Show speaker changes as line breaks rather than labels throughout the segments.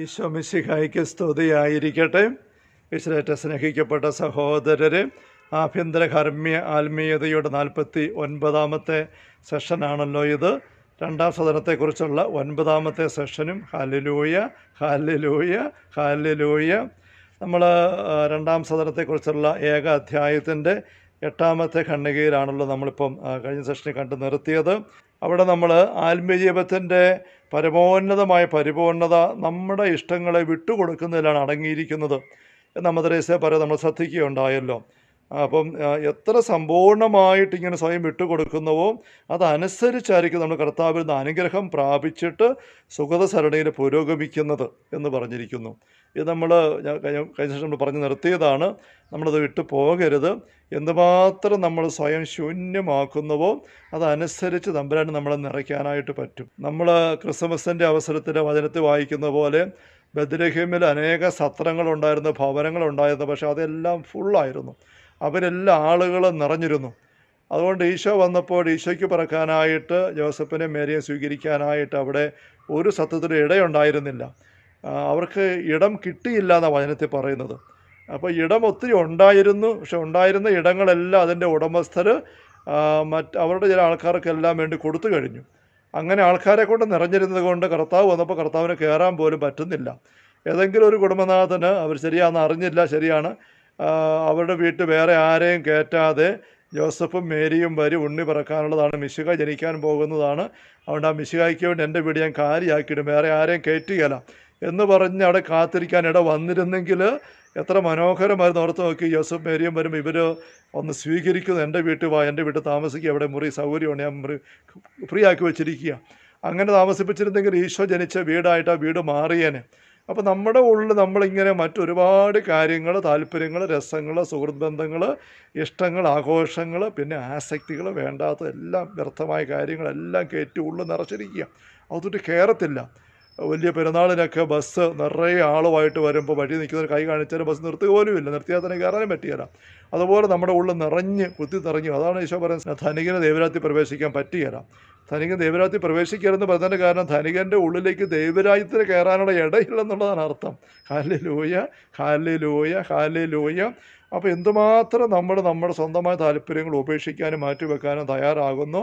ഈശോ മിശിഹായിക്ക് സ്തുതിയായിരിക്കട്ടെ. ഈശ്വരേറ്റ സ്നേഹിക്കപ്പെട്ട സഹോദരരെ ആഭ്യന്തര കർമ്മ്യ ആത്മീയതയുടെ നാൽപ്പത്തി ഒൻപതാമത്തെ സെഷനാണല്ലോ ഇത്. രണ്ടാം സദനത്തെക്കുറിച്ചുള്ള ഒൻപതാമത്തെ സെഷനും. ഹാലിലൂയ ഹാലിലൂയ ഹാലിലൂയ നമ്മൾ രണ്ടാം സദനത്തെക്കുറിച്ചുള്ള ഏക അധ്യായത്തിന്റെ എട്ടാമത്തെ ഖണ്ഡികയിലാണല്ലോ നമ്മളിപ്പം കഴിഞ്ഞ സെഷനിൽ കണ്ടു നിർത്തിയത്. അവിടെ നമ്മൾ ആത്മീയ പരമോന്നതമായ പരിപൂർണത നമ്മുടെ ഇഷ്ടങ്ങളെ വിട്ടുകൊടുക്കുന്നതിലാണ് അടങ്ങിയിരിക്കുന്നത്. എന്ന് അമ്മദ്രേസെ പറയാൻ നമ്മൾ ശ്രദ്ധിക്കുകയുണ്ടായല്ലോ. അപ്പം എത്ര സമ്പൂർണമായിട്ട് ഇങ്ങനെ സ്വയം വിട്ടുകൊടുക്കുന്നുവോ അതനുസരിച്ചായിരിക്കും നമ്മൾ കർത്താവിൽ നിന്ന് അനുഗ്രഹം പ്രാപിച്ചിട്ട് സുഗത സരണിയിൽ പുരോഗമിക്കുന്നത് എന്ന് പറഞ്ഞിരിക്കുന്നു. ഇത് നമ്മൾ കഴിഞ്ഞ ശേഷം നമ്മൾ പറഞ്ഞു നിർത്തിയതാണ്. നമ്മളത് വിട്ടു പോകരുത്. എന്തുമാത്രം നമ്മൾ സ്വയം ശൂന്യമാക്കുന്നുവോ അതനുസരിച്ച് തമ്പുരാൻ നമ്മളെ നിറയ്ക്കാനായിട്ട് പറ്റും. നമ്മൾ ക്രിസ്മസിന്റെ അവസരത്തിൽ വചനത്തിൽ വായിക്കുന്ന പോലെ ബദ്രഹീമിൽ അനേക സത്രങ്ങളുണ്ടായിരുന്നു ഭവനങ്ങളുണ്ടായിരുന്നു പക്ഷേ അതെല്ലാം ഫുള്ളായിരുന്നു അവരെല്ലാം ആളുകൾ നിറഞ്ഞിരുന്നു. അതുകൊണ്ട് ഈശോ വന്നപ്പോൾ ഈശോയ്ക്ക് പറക്കാനായിട്ട് ജോസഫിനെ മേരിയെ സ്വീകരിക്കാനായിട്ട് അവിടെ ഒരു സത്യത്തിന് ഇടയുണ്ടായിരുന്നില്ല. അവർക്ക് ഇടം കിട്ടിയില്ല എന്ന വചനത്തിൽ പറയുന്നത്. അപ്പോൾ ഇടം ഒത്തിരി ഉണ്ടായിരുന്നു പക്ഷെ ഉണ്ടായിരുന്ന ഇടങ്ങളെല്ലാം അതിന്റെ ഉടമസ്ഥർ മറ്റ് അവരുടെ ചില ആൾക്കാർക്കെല്ലാം വേണ്ടി കൊടുത്തു കഴിഞ്ഞു. അങ്ങനെ ആൾക്കാരെ കൊണ്ട് നിറഞ്ഞിരുന്നത് കൊണ്ട് കർത്താവ് വന്നപ്പോൾ കർത്താവിന് കയറാൻ പോലും പറ്റുന്നില്ല. ഏതെങ്കിലും ഒരു കുടുംബനാഥന് അവർ ശരിയാണെന്ന് അറിഞ്ഞില്ല ശരിയാണ്. അവരുടെ വീട്ടിൽ വേറെ ആരെയും കയറ്റാതെ ജോസഫും മേരിയും വരി ഉണ്ണി പിറക്കാനുള്ളതാണ്. മിശിക ജനിക്കാൻ പോകുന്നതാണ്. അതുകൊണ്ട് ആ മിശികായ്ക്ക് വേണ്ടി എന്റെ വീട് ഞാൻ കാര്യമാക്കിയിടും വേറെ ആരെയും കയറ്റുകയില്ല എന്ന് പറഞ്ഞ് അവിടെ കാത്തിരിക്കാൻ ഇട വന്നിരുന്നെങ്കിൽ എത്ര മനോഹരമായിരുന്നു. ഓർത്ത് നോക്കി ജോസഫ് മേരിയും വരുമ്പോൾ ഇവർ ഒന്ന് സ്വീകരിക്കുന്നു. എന്റെ വീട്ടിൽ വാ എന്റെ വീട്ടിൽ താമസിക്കുക. അവിടെ മുറി സൗകര്യമാണ്. ഞാൻ മുറി ഫ്രീ ആക്കി വെച്ചിരിക്കുക. അങ്ങനെ താമസിപ്പിച്ചിരുന്നെങ്കിൽ ഈശോ ജനിച്ച വീടായിട്ട് ആ വീട് മാറിയേനെ. അപ്പോൾ നമ്മുടെ ഉള്ളിൽ നമ്മളിങ്ങനെ മറ്റൊരുപാട് കാര്യങ്ങൾ താല്പര്യങ്ങൾ രസങ്ങൾ സുഹൃത്ത് ബന്ധങ്ങൾ ഇഷ്ടങ്ങൾ ആഘോഷങ്ങൾ പിന്നെ ആസക്തികൾ വേണ്ടാത്ത എല്ലാം വ്യർത്ഥമായ കാര്യങ്ങളെല്ലാം കയറ്റി ഉള്ളിൽ നിറച്ചിരിക്കുക. അതൊട്ട് കയറത്തില്ല വലിയ പെരുന്നാളിനൊക്കെ ബസ് നിറയെ ആളുമായിട്ട് വരുമ്പോൾ വഴി നിൽക്കുന്നവർ കൈ കാണിച്ചാൽ ബസ് നിർത്തുക പോലും ഇല്ല നിർത്തിയാൽ തന്നെ കയറാനും പറ്റിയല്ല അതുപോലെ നമ്മുടെ ഉള്ളിൽ നിറഞ്ഞ് കുത്തി നിറഞ്ഞു അതാണ് ഈശോ പറയുന്നത്. ധനികന് ദൈവരാജ്യത്തിൽ പ്രവേശിക്കാൻ പറ്റിയല്ല ധനികൻ ദൈവരാജ്യത്തിൽ പ്രവേശിക്കരുതെന്ന് പറഞ്ഞതിന്റെ കാരണം ധനികന്റെ ഉള്ളിലേക്ക് ദൈവരാജ്യത്തിന് കയറാനുള്ള ഇടയില്ലെന്നുള്ളതാണ് അർത്ഥം. ഹാലി ലൂയ ഹാലി ലൂയ ഹാലി ലൂയ അപ്പോൾ എന്തുമാത്രം നമ്മൾ നമ്മുടെ സ്വന്തമായ താല്പര്യങ്ങൾ ഉപേക്ഷിക്കാനും മാറ്റിവെക്കാനും തയ്യാറാകുന്നു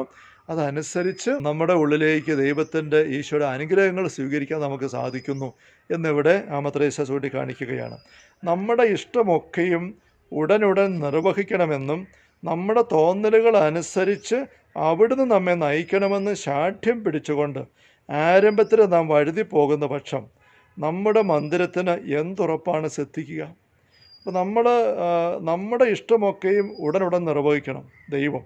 അതനുസരിച്ച് നമ്മുടെ ഉള്ളിലേക്ക് ദൈവത്തിന്റെ ഈശോയുടെ അനുഗ്രഹങ്ങൾ സ്വീകരിക്കാൻ നമുക്ക് സാധിക്കുന്നു എന്നിവിടെ ആമത്രേശ ചൂണ്ടിക്കാണിക്കുകയാണ്. നമ്മുടെ ഇഷ്ടമൊക്കെയും ഉടനുടൻ നിർവഹിക്കണമെന്നും നമ്മുടെ തോന്നലുകൾ അനുസരിച്ച് അവിടുന്ന് നമ്മെ നയിക്കണമെന്ന് ശാഠ്യം പിടിച്ചുകൊണ്ട് ആരംഭത്തിൽ നാം വഴുതി പോകുന്ന പക്ഷം നമ്മുടെ മന്ദിരത്തിന് എന്തുറപ്പാണ് ശ്രദ്ധിക്കുക അപ്പോൾ നമ്മൾ നമ്മുടെ ഇഷ്ടമൊക്കെയും ഉടനുടൻ നിർവഹിക്കണം ദൈവം.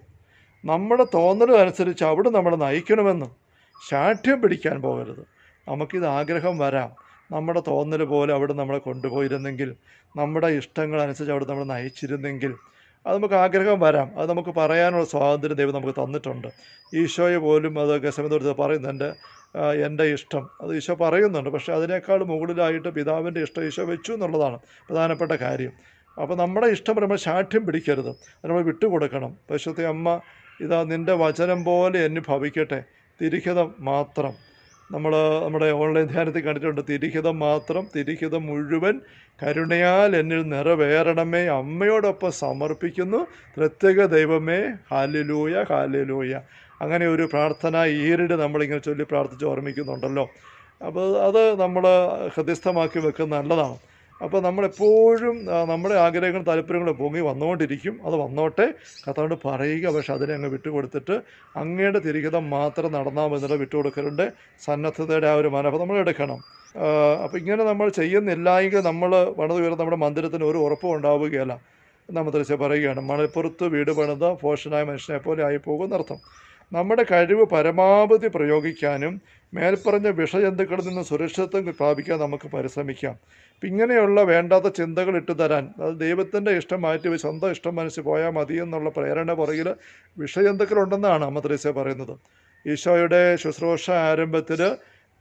നമ്മുടെ തോന്നലും അനുസരിച്ച് അവിടെ നമ്മളെ നയിക്കണമെന്നും ശാഠ്യം പിടിക്കാൻ പോകരുത്. നമുക്കിത് ആഗ്രഹം വരാം. നമ്മുടെ തോന്നൽ പോലെ അവിടെ നമ്മളെ കൊണ്ടുപോയിരുന്നെങ്കിൽ നമ്മുടെ ഇഷ്ടങ്ങൾ അനുസരിച്ച് അവിടെ നമ്മൾ നയിച്ചിരുന്നെങ്കിൽ അത് നമുക്ക് ആഗ്രഹം വരാം. അത് നമുക്ക് പറയാനുള്ള സ്വാതന്ത്ര്യം ദൈവം നമുക്ക് തന്നിട്ടുണ്ട്. ഈശോയെ പോലും അത് ഗസമെന്നോട് പറയുന്നുണ്ട് എന്റെ ഇഷ്ടം. അത് ഈശോ പറയുന്നുണ്ട് പക്ഷേ അതിനേക്കാൾ മുകളിലായിട്ട് പിതാവിന്റെ ഇഷ്ടം ഈശോ വെച്ചു എന്നുള്ളതാണ് പ്രധാനപ്പെട്ട കാര്യം. അപ്പോൾ നമ്മുടെ ഇഷ്ടം നമ്മൾ ശാഠ്യം പിടിക്കരുത്. നമ്മൾ വിട്ടുകൊടുക്കണം. പശുത്തെ അമ്മ ഇതാ നിന്റെ വചനം പോലെ എന്നെ ഭവിക്കട്ടെ. തിരിഹിതം മാത്രം. നമ്മൾ നമ്മുടെ ഓൺലൈൻ ധ്യാനത്തിൽ കണ്ടിട്ടുണ്ട് തിരിഹിതം മാത്രം തിരിഹിതം മുഴുവൻ കരുണയാൽ എന്നിൽ നിറവേറണമേ അമ്മയോടൊപ്പം സമർപ്പിക്കുന്നു. പ്രത്യേക ദൈവമേ ഹാലിലൂയ ഹാലിലൂയ. അങ്ങനെ ഒരു പ്രാർത്ഥന ഈരിട് നമ്മളിങ്ങനെ ചൊല്ലി പ്രാർത്ഥിച്ച് ഓർമ്മിക്കുന്നുണ്ടല്ലോ. അപ്പോൾ അത് നമ്മൾ ഹൃദയസ്ഥമാക്കി വെക്കുന്നത് നല്ലതാണ്. അപ്പോൾ നമ്മളെപ്പോഴും നമ്മുടെ ആഗ്രഹങ്ങളും താല്പര്യങ്ങളും പൊങ്ങി വന്നുകൊണ്ടിരിക്കും. അത് വന്നോട്ടെ കഥകൊണ്ട് പറയുക പക്ഷെ അതിനെ അങ്ങ് വിട്ടുകൊടുത്തിട്ട് അങ്ങയുടെ തിരികിതം മാത്രം നടന്നാൽ മതി വിട്ടുകൊടുക്കലുണ്ട്. സന്നദ്ധതയുടെ ആ ഒരു മനഭ നമ്മൾ എടുക്കണം. അപ്പോൾ ഇങ്ങനെ നമ്മൾ ചെയ്യുന്നില്ല എങ്കിൽ നമ്മൾ പണിത് ഉയർന്ന നമ്മുടെ മന്ദിരത്തിന് ഒരു ഉറപ്പും ഉണ്ടാവുകയല്ല. നമ്മൾ തിരിച്ച് പറയുകയാണ് മണിപ്പുറത്ത് വീട് പണിത ഫോഷനായ മനുഷ്യനെ പോലെ ആയിപ്പോകും എന്നർത്ഥം. നമ്മുടെ കഴിവ് പരമാവധി പ്രയോഗിക്കാനും മേൽപ്പറഞ്ഞ വിഷജന്തുക്കളിൽ നിന്ന് സുരക്ഷിതത്വം പ്രാപിക്കാൻ നമുക്ക് പരിശ്രമിക്കാം. അപ്പം ഇങ്ങനെയുള്ള വേണ്ടാത്ത ചിന്തകൾ ഇട്ട് തരാൻ അത് ദൈവത്തിന്റെ ഇഷ്ടം മാറ്റി സ്വന്തം ഇഷ്ടം മനസ്സിൽ പോയാൽ മതി എന്നുള്ള പ്രേരണ പുറകിൽ വിഷജന്തുക്കളുണ്ടെന്നാണ് അമ്മദ്രീസ പറയുന്നത്. ഈശോയുടെ ശുശ്രൂഷ ആരംഭത്തിൽ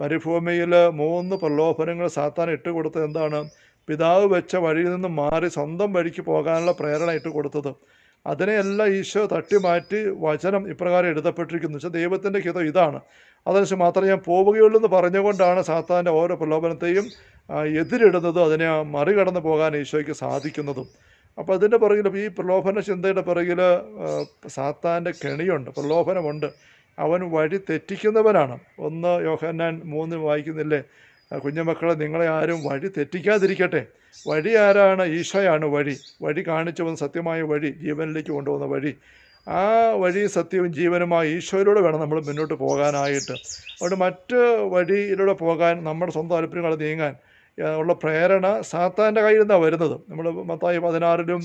പരിഭൂമിയിൽ മൂന്ന് പ്രലോഭനങ്ങൾ സാത്താൻ ഇട്ട് കൊടുത്തത് എന്താണ്? പിതാവ് വെച്ച വഴിയിൽ നിന്ന് മാറി സ്വന്തം വഴിക്ക് പോകാനുള്ള പ്രേരണ ഇട്ട് കൊടുത്തത്. അതിനെയെല്ലാം ഈശോ തട്ടി മാറ്റി വചനം ഇപ്രകാരം എഴുതപ്പെട്ടിരിക്കുന്നു. വെച്ചാൽ ദൈവത്തിന്റെ ഹിതം ഇതാണ്. അതനുസരിച്ച് മാത്രമേ ഞാൻ പോവുകയുള്ളൂ എന്ന് പറഞ്ഞുകൊണ്ടാണ് സാത്താന്റെ ഓരോ പ്രലോഭനത്തെയും എതിരിടുന്നതും അതിനെ മറികടന്ന് പോകാൻ ഈശോയ്ക്ക് സാധിക്കുന്നതും. അപ്പോൾ അതിന്റെ പുറകിൽ ഈ പ്രലോഭന ചിന്തയുടെ പുറകിൽ സാത്താന്റെ കെണിയുണ്ട് പ്രലോഭനമുണ്ട്. അവൻ വഴി തെറ്റിക്കുന്നവനാണ്. ഒന്ന് യോഹന്നാൻ മൂന്ന് വായിക്കുന്നില്ലേ? കുഞ്ഞുമക്കളെ നിങ്ങളെ ആരും വഴി തെറ്റിക്കാതിരിക്കട്ടെ. വഴി ആരാണ്? ഈശോയാണ് വഴി. വഴി കാണിച്ചു വന്ന സത്യമായ വഴി ജീവനിലേക്ക് കൊണ്ടുപോകുന്ന വഴി. ആ വഴി സത്യവും ജീവനുമായി ഈശോയിലൂടെ വേണം നമ്മൾ മുന്നോട്ട് പോകാനായിട്ട്. അതുകൊണ്ട് മറ്റ് വഴിയിലൂടെ പോകാൻ നമ്മുടെ സ്വന്തം താല്പര്യങ്ങൾ നീങ്ങാൻ ഉള്ള പ്രേരണ സാത്താന്റെ കയ്യിൽ നിന്നാണ് വരുന്നത്. നമ്മൾ മത്തായി പതിനാറിലും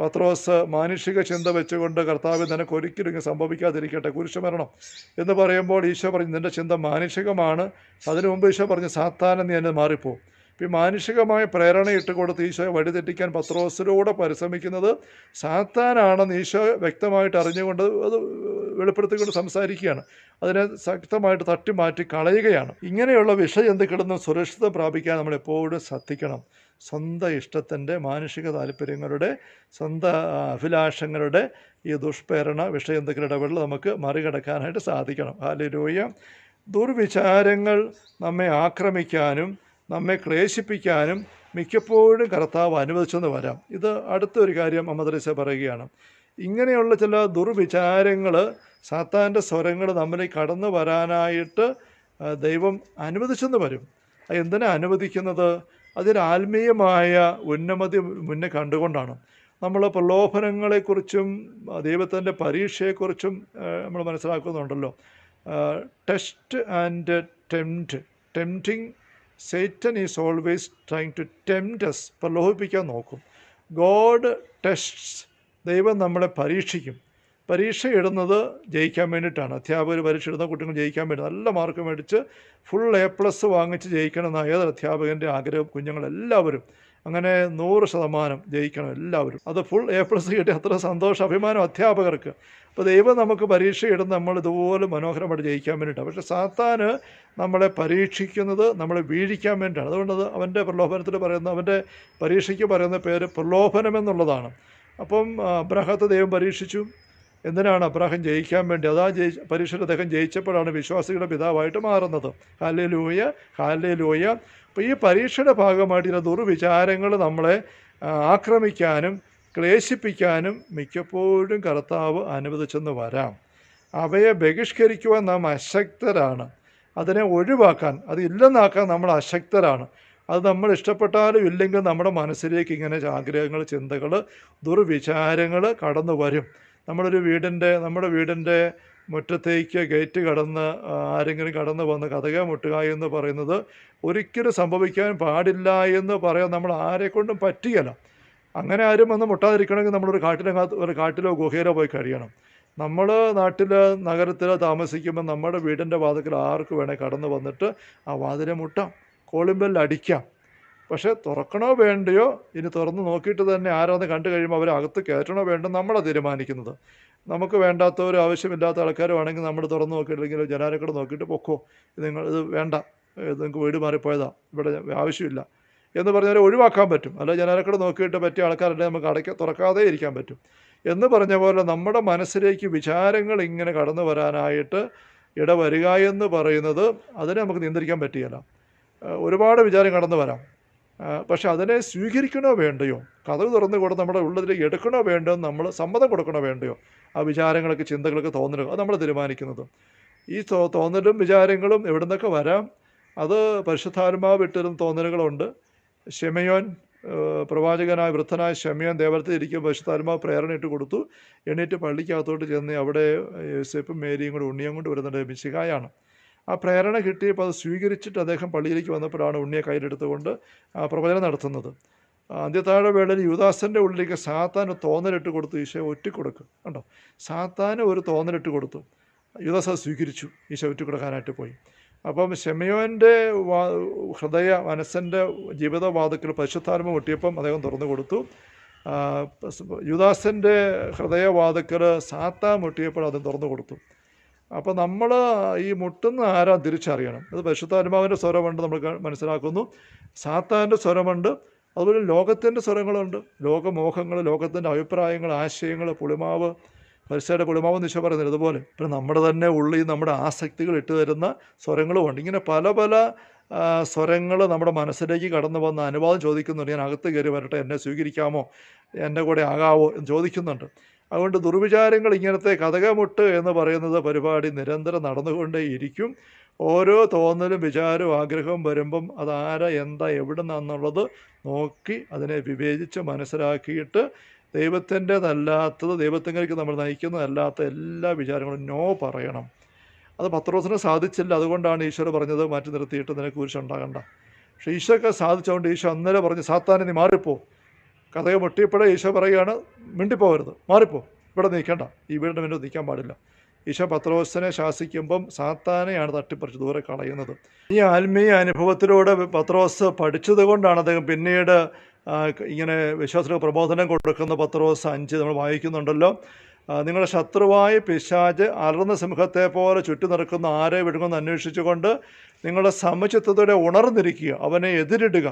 പത്രോസ് മാനുഷിക ചിന്ത വെച്ചുകൊണ്ട് കർത്താവ് നിനക്ക് ഒരിക്കലും ഇങ്ങനെ സംഭവിക്കാതിരിക്കട്ടെ കുരിശുമരണം എന്ന് പറയുമ്പോൾ ഈശോ പറഞ്ഞു നിന്റെ ചിന്ത മാനുഷികമാണ്. അതിനു മുമ്പ് ഈശോ പറഞ്ഞു സാത്താൻ നീ എന്നെ മാറിപ്പോവും ഇപ്പം മാനുഷികമായ പ്രേരണ ഇട്ട് കൊടുത്ത് ഈശോയെ വഴിതെറ്റിക്കാൻ പത്രോസിലൂടെ പരിശ്രമിക്കുന്നത് സാത്താനാണെന്ന് ഈശോ വ്യക്തമായിട്ട് അറിഞ്ഞുകൊണ്ട് അത് വെളിപ്പെടുത്തിക്കൊണ്ട് സംസാരിക്കുകയാണ്. അതിനെ ശക്തമായിട്ട് തട്ടി മാറ്റി കളയുകയാണ്. ഇങ്ങനെയുള്ള വിഷജന്തുക്കളിൽ നിന്ന് സുരക്ഷിതം പ്രാപിക്കാൻ നമ്മൾ എപ്പോഴും ശ്രദ്ധിക്കണം. സ്വന്തം ഇഷ്ടത്തിന്റെ മാനുഷിക താല്പര്യങ്ങളുടെ സ്വന്തം അഭിലാഷങ്ങളുടെ ഈ ദുഷ്പ്രേരണ വിഷയന്തുക്കളുടെ ഇടപെടൽ നമുക്ക് മറികടക്കാനായിട്ട് സാധിക്കണം. ഹാലരൂയ ദുർവിചാരങ്ങൾ നമ്മെ ആക്രമിക്കാനും നമ്മെ ക്ലേശിപ്പിക്കാനും മിക്കപ്പോഴും കർത്താവ് അനുവദിച്ചെന്ന് വരാം. ഇത് അടുത്തൊരു കാര്യം അമ്മദ്രസ പറയുകയാണ്. ഇങ്ങനെയുള്ള ചില ദുർവിചാരങ്ങൾ സാത്താന്റെ സ്വരങ്ങൾ നമ്മളിൽ കടന്നു വരാനായിട്ട് ദൈവം അനുവദിച്ചെന്ന് വരും. എന്തിനാ അനുവദിക്കുന്നത്? അതിന് ഉന്നമതി മുന്നേ കണ്ടുകൊണ്ടാണ്. നമ്മൾ പ്രലോഭനങ്ങളെക്കുറിച്ചും ദൈവത്തിന്റെ പരീക്ഷയെക്കുറിച്ചും നമ്മൾ മനസ്സിലാക്കുന്നുണ്ടല്ലോ. Test and tempt tempting Satan is always trying to tempts പ്രലോഭിപ്പിക്കാൻ നോക്കും. ഗോഡ് ടെസ്റ്റ്സ് ദൈവം നമ്മളെ പരീക്ഷിക്കും. പരീക്ഷ ഇടുന്നത് ജയിക്കാൻ വേണ്ടിയിട്ടാണ്. അധ്യാപകർ പരീക്ഷ ഇടുന്ന കുട്ടികൾ ജയിക്കാൻ വേണ്ടി നല്ല മാർക്ക് മേടിച്ച് ഫുൾ എ പ്ലസ് വാങ്ങിച്ച് ജയിക്കണം എന്ന ഏതൊരു അധ്യാപകന്റെ ആഗ്രഹം കുഞ്ഞുങ്ങളെല്ലാവരും. അങ്ങനെ നൂറ് ശതമാനം ജയിക്കണം എല്ലാവരും. അത് ഫുൾ എ പ്ലസ് കിട്ടിയ അത്ര സന്തോഷം അഭിമാനം അധ്യാപകർക്ക്. അപ്പോൾ ദൈവം നമുക്ക് പരീക്ഷ ഇടുന്ന നമ്മൾ ഇതുപോലെ മനോഹരമായിട്ട് ജയിക്കാൻ വേണ്ടിയിട്ടാണ്. പക്ഷേ സാത്താന് നമ്മളെ പരീക്ഷിക്കുന്നത് നമ്മളെ വീഴിക്കാൻ വേണ്ടിയിട്ടാണ്. അതുകൊണ്ട് അത് അവന്റെ പ്രലോഭനത്തിൽ പറയുന്ന അവന്റെ പരീക്ഷയ്ക്ക് പറയുന്ന പേര് പ്രലോഭനം എന്നുള്ളതാണ്. അപ്പം അബ്രഹത്തെ ദൈവം പരീക്ഷിച്ചു. എന്തിനാണ് അബ്രാഹം ജയിക്കാൻ വേണ്ടി? അതാ ജയി പരീക്ഷയിൽ അദ്ദേഹം ജയിച്ചപ്പോഴാണ് വിശ്വാസികളുടെ പിതാവായിട്ട് മാറുന്നത്. ഹാലേ ലൂയ ഹാലേ ലൂയ അപ്പോൾ ഈ പരീക്ഷയുടെ ഭാഗമായിട്ട് ചില ദുർവിചാരങ്ങൾ നമ്മളെ ആക്രമിക്കാനും ക്ലേശിപ്പിക്കാനും മിക്കപ്പോഴും കർത്താവ് അനുവദിച്ചെന്ന് വരാം. അവയെ ബഹിഷ്കരിക്കുവാൻ നാം അശക്തരാണ്. അതിനെ ഒഴിവാക്കാൻ അത് ഇല്ലെന്നാക്കാൻ നമ്മൾ അശക്തരാണ്. അത് നമ്മൾ ഇഷ്ടപ്പെട്ടാലും ഇല്ലെങ്കിൽ നമ്മുടെ മനസ്സിലേക്ക് ഇങ്ങനെ ആഗ്രഹങ്ങൾ ചിന്തകൾ ദുർവിചാരങ്ങൾ കടന്നു വരും. നമ്മളൊരു വീടിന്റെ നമ്മുടെ വീടിന്റെ മുറ്റത്തേക്ക് ഗേറ്റ് കടന്ന് ആരെങ്കിലും കടന്നു വന്ന് കഥക മുട്ടുക എന്ന് പറയുന്നത് ഒരിക്കലും സംഭവിക്കാൻ പാടില്ല എന്ന് പറയാൻ നമ്മൾ ആരെക്കൊണ്ടും പറ്റുകയില്ല അങ്ങനെ ആരും വന്ന് മുട്ടാതിരിക്കണമെങ്കിൽ നമ്മളൊരു കാട്ടിനകത്ത് ഒരു കാട്ടിലോ ഗുഹയിലോ പോയി കഴിയണം. നമ്മൾ നാട്ടിൽ നഗരത്തിൽ താമസിക്കുമ്പോൾ നമ്മുടെ വീടിന്റെ വാതിക്കൽ ആർക്ക് വേണേൽ കടന്നു വന്നിട്ട് ആ വാതിലെ മുട്ടാം കോളിമ്പെല്ല് അടിക്കാം പക്ഷേ തുറക്കണോ വേണ്ടയോ? ഇനി തുറന്ന് നോക്കിയിട്ട് തന്നെ ആരാന്ന് കണ്ടു കഴിയുമ്പോൾ അവരെ അകത്ത് കയറ്റണോ വേണ്ടോ നമ്മളാണ് തീരുമാനിക്കുന്നത്. നമുക്ക് വേണ്ടാത്തവരും ആവശ്യമില്ലാത്ത ആൾക്കാരുമാണെങ്കിൽ നമ്മൾ തുറന്ന് നോക്കിയിട്ടില്ലെങ്കിൽ ജനാലക്കൂടെ നോക്കിയിട്ട് പൊക്കോ. ഇത് നിങ്ങൾ ഇത് വേണ്ട. ഇത് നിങ്ങൾക്ക് വീട് മാറിപ്പോയതാണ് ഇവിടെ ആവശ്യമില്ല. എന്ന് പറഞ്ഞാൽ ഒഴിവാക്കാൻ പറ്റും. അല്ല ജനാലക്കട നോക്കിയിട്ട് പറ്റിയ ആൾക്കാരുടെ നമുക്ക് അടയ്ക്ക തുറക്കാതെ ഇരിക്കാൻ പറ്റും. എന്ന് പറഞ്ഞ പോലെ നമ്മുടെ മനസ്സിലേക്ക് വിചാരങ്ങൾ ഇങ്ങനെ കടന്നു വരാനായിട്ട് ഇടവരിക എന്ന് പറയുന്നത് അതിനെ നമുക്ക് നിയന്ത്രിക്കാൻ പറ്റുകയില്ല. ഒരുപാട് വിചാരം കടന്നു വരാം. പക്ഷേ അതിനെ സ്വീകരിക്കണോ വേണ്ടയോ? കഥവ് തുറന്നു കൊടുത്ത് നമ്മുടെ ഉള്ളതിലേക്ക് എടുക്കണോ വേണ്ടോ നമ്മൾ സമ്മതം കൊടുക്കണോ വേണ്ടയോ? ആ വിചാരങ്ങളൊക്കെ ചിന്തകളൊക്കെ തോന്നലോ അത് നമ്മൾ തീരുമാനിക്കുന്നത്. ഈ തോന്നലും വിചാരങ്ങളും എവിടെ നിന്നൊക്കെ വരാം? അത് പരിശുദ്ധാത്മാവ് വിട്ടിരുന്ന തോന്നലുകളുണ്ട്. ഷെമയോൻ പ്രവാചകനായ വൃദ്ധനായ ഷെമയോൻ ദേവലത്തിൽ ഇരിക്കുമ്പോൾ പരിശുദ്ധാത്മാവ് പ്രേരണ ഇട്ട് കൊടുത്തു. എണീറ്റ് പള്ളിക്കകത്തോട്ട് ചെന്ന് അവിടെ യോസേപ്പും മേരിയും കൂടെ ഉണ്ണിയും കൊണ്ട് വരുന്നുണ്ട് മിശികായാണ് ആ പ്രേരണ കിട്ടിയപ്പോൾ അത് സ്വീകരിച്ചിട്ട് അദ്ദേഹം പള്ളിയിലേക്ക് വന്നപ്പോഴാണ് ഉണ്ണിയെ കയ്യിലെടുത്തുകൊണ്ട് പ്രവചനം നടത്തുന്നത്. അന്ത്യത്താഴ വേളയിൽ യുദാസന്റെ ഉള്ളിലേക്ക് സാത്താന് തോന്നലിട്ട് കൊടുത്തു. ഈശോ ഒറ്റിക്കൊടുക്കും. കണ്ടോ? സാത്താന് ഒരു തോന്നലിട്ട് കൊടുത്തു. യുദാസ് അത് സ്വീകരിച്ചു. ഈശോ ഒറ്റിക്കൊടുക്കാനായിട്ട് പോയി. അപ്പം ഷെമയോന്റെ ഹൃദയ മനസ്സിന്റെ ജീവിതവാതുക്കൾ പരിശുദ്ധാരമ പൊട്ടിയപ്പം അദ്ദേഹം തുറന്നു കൊടുത്തു. യുദാസിന്റെ ഹൃദയവാതുക്കൾ സാത്താൻ മുട്ടിയപ്പോൾ അതും തുറന്നു കൊടുത്തു. അപ്പോൾ നമ്മൾ ഈ മുട്ടുന്ന ആരാ തിരിച്ചറിയണം. അത് പരിശുദ്ധാത്മാവിന്റെ സ്വരമുണ്ട് നമ്മൾ മനസ്സിലാക്കുന്നു. സാത്താന്റെ സ്വരമുണ്ട് അതുപോലെ ലോകത്തിന്റെ സ്വരങ്ങളുണ്ട്. ലോകമോഹങ്ങൾ ലോകത്തിന്റെ അഭിപ്രായങ്ങൾ ആശയങ്ങൾ പുളിമാവ് പരിസയുടെ കുടുംബമെന്ന് ഈശോ പറയുന്നത് അതുപോലെ പിന്നെ നമ്മുടെ തന്നെ ഉള്ളിൽ നമ്മുടെ ആസക്തികൾ ഇട്ട് തരുന്ന സ്വരങ്ങളുമുണ്ട് ഇങ്ങനെ പല പല സ്വരങ്ങൾ നമ്മുടെ മനസ്സിലേക്ക് കടന്നു വന്ന് അനുവാദം ചോദിക്കുന്നുണ്ട്. ഞാൻ അകത്ത് കയറി വരട്ടെ എന്നെ സ്വീകരിക്കാമോ എന്റെ കൂടെ ആകാവോ എന്ന് ചോദിക്കുന്നുണ്ട്. അതുകൊണ്ട് ദുർവിചാരങ്ങൾ ഇങ്ങനത്തെ കഥകമുട്ട് എന്ന് പറയുന്നത് പരിപാടി നിരന്തരം നടന്നുകൊണ്ടേയിരിക്കും. ഓരോ തോന്നലും വിചാരവും ആഗ്രഹവും വരുമ്പം അതാരാ എന്താ എവിടെ നിന്നുള്ളത് നോക്കി അതിനെ വിവേചിച്ച് മനസ്സിലാക്കിയിട്ട് ദൈവത്തിന്റെതല്ലാത്തത് ദൈവത്തിലേക്ക് നമ്മൾ നയിക്കുന്നതല്ലാത്ത എല്ലാ വിചാരങ്ങളും നോ പറയണം. അത് പത്രോസിന് സാധിച്ചില്ല. അതുകൊണ്ടാണ് ഈശോ പറഞ്ഞത് മാറ്റി നിർത്തിയിട്ട് നിനക്ക് കുരിശുണ്ടാകണ്ട പക്ഷേ ഈശോക്കെ സാധിച്ചുകൊണ്ട് ഈശോ അന്നേരം പറഞ്ഞ് സാത്താനെ നീ മാറിപ്പോ. കഥയെ മുട്ടിയപ്പോഴേ ഈശോ പറയുകയാണ് മിണ്ടിപ്പോകരുത്. മാറിപ്പോ. ഇവിടെ നിൽക്കണ്ട. ഈ വീടിന്റെ മുന്നിൽ നിൽക്കാൻ പാടില്ല. ഈശോ പത്രോസിനെ ശാസിക്കുമ്പം സാത്താനെയാണ് തട്ടിപ്പറിച്ച് ദൂരെ കളയുന്നത്. ഈ ആത്മീയ അനുഭവത്തിലൂടെ പത്രോസ് പഠിച്ചത് കൊണ്ടാണ് അദ്ദേഹം പിന്നീട് ഇങ്ങനെ വിശ്വാസത്തിന് പ്രബോധനം കൊടുക്കുന്ന പത്രോസ് അഞ്ച് നമ്മൾ വായിക്കുന്നുണ്ടല്ലോ. നിങ്ങളുടെ ശത്രുവായ പിശാജ് അലർന്ന സിംഹത്തെ പോലെ ചുറ്റി നിറക്കുന്ന ആരെ വിടുമെന്ന് അന്വേഷിച്ചുകൊണ്ട് നിങ്ങളുടെ സമചിത്തത്തോടെ ഉണർന്നിരിക്കുക അവനെ എതിരിടുക.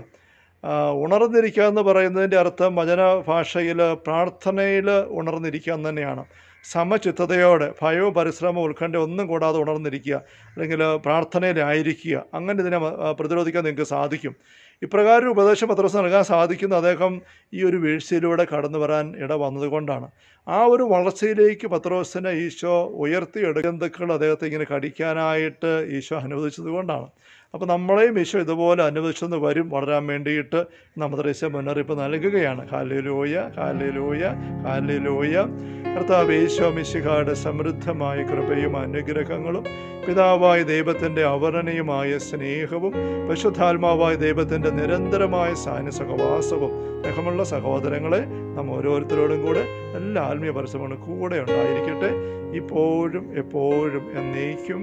ഉണർന്നിരിക്കുക എന്ന് പറയുന്നതിന്റെ അർത്ഥം വചന ഭാഷയിൽ പ്രാർത്ഥനയിൽ ഉണർന്നിരിക്കുക എന്ന് തന്നെയാണ്. സമചിത്തതയോടെ ഭയവും പരിശ്രമവും ഉത്കണ്ഠ ഒന്നും കൂടാതെ ഉണർന്നിരിക്കുക അല്ലെങ്കിൽ പ്രാർത്ഥനയിലായിരിക്കുക അങ്ങനെ ഇതിനെ പ്രതിരോധിക്കാൻ നിങ്ങൾക്ക് സാധിക്കും. ഇപ്രകാരം ഉപദേശ പത്രസ് നൽകാൻ സാധിക്കുന്ന അദ്ദേഹം ഈ ഒരു വീഴ്ചയിലൂടെ കടന്നു വരാൻ ഇട വന്നതുകൊണ്ടാണ്. ആ ഒരു വളർച്ചയിലേക്ക് പത്രോസിനെ ഈശോ ഉയർത്തിയെടുക്കുന്നതൊക്കെ അദ്ദേഹത്തെ ഇങ്ങനെ കടിക്കാനായിട്ട് ഈശോ അനുവദിച്ചത് കൊണ്ടാണ് അപ്പോൾ നമ്മളെയും ഈശോ ഇതുപോലെ അനുവദിച്ചെന്ന് വരും വളരാൻ വേണ്ടിയിട്ട് നമ്മുടെ ഈശോ മുന്നറിയിപ്പ് നൽകുകയാണ്. ഹാലിലൂയ ഹാലിലൂയ ഹാലിലൂയ കർത്താവ് ഈശോ മിശിഹായുടെ സമൃദ്ധമായ കൃപയും അനുഗ്രഹങ്ങളും പിതാവായ ദൈവത്തിന്റെ അവരണീയമായ സ്നേഹവും പരിശുദ്ധാത്മാവായ ദൈവത്തിന്റെ നിരന്തരമായ സാന്യ സഹവാസവും സ്നേഹമുള്ള സഹോദരങ്ങളെ നാം ഓരോരുത്തരോടും കൂടെ എല്ലാ ആത്മീയ പരിശ്രമങ്ങളും കൂടെ ഉണ്ടായിരിക്കട്ടെ. ഇപ്പോഴും എപ്പോഴും എന്നേക്കും.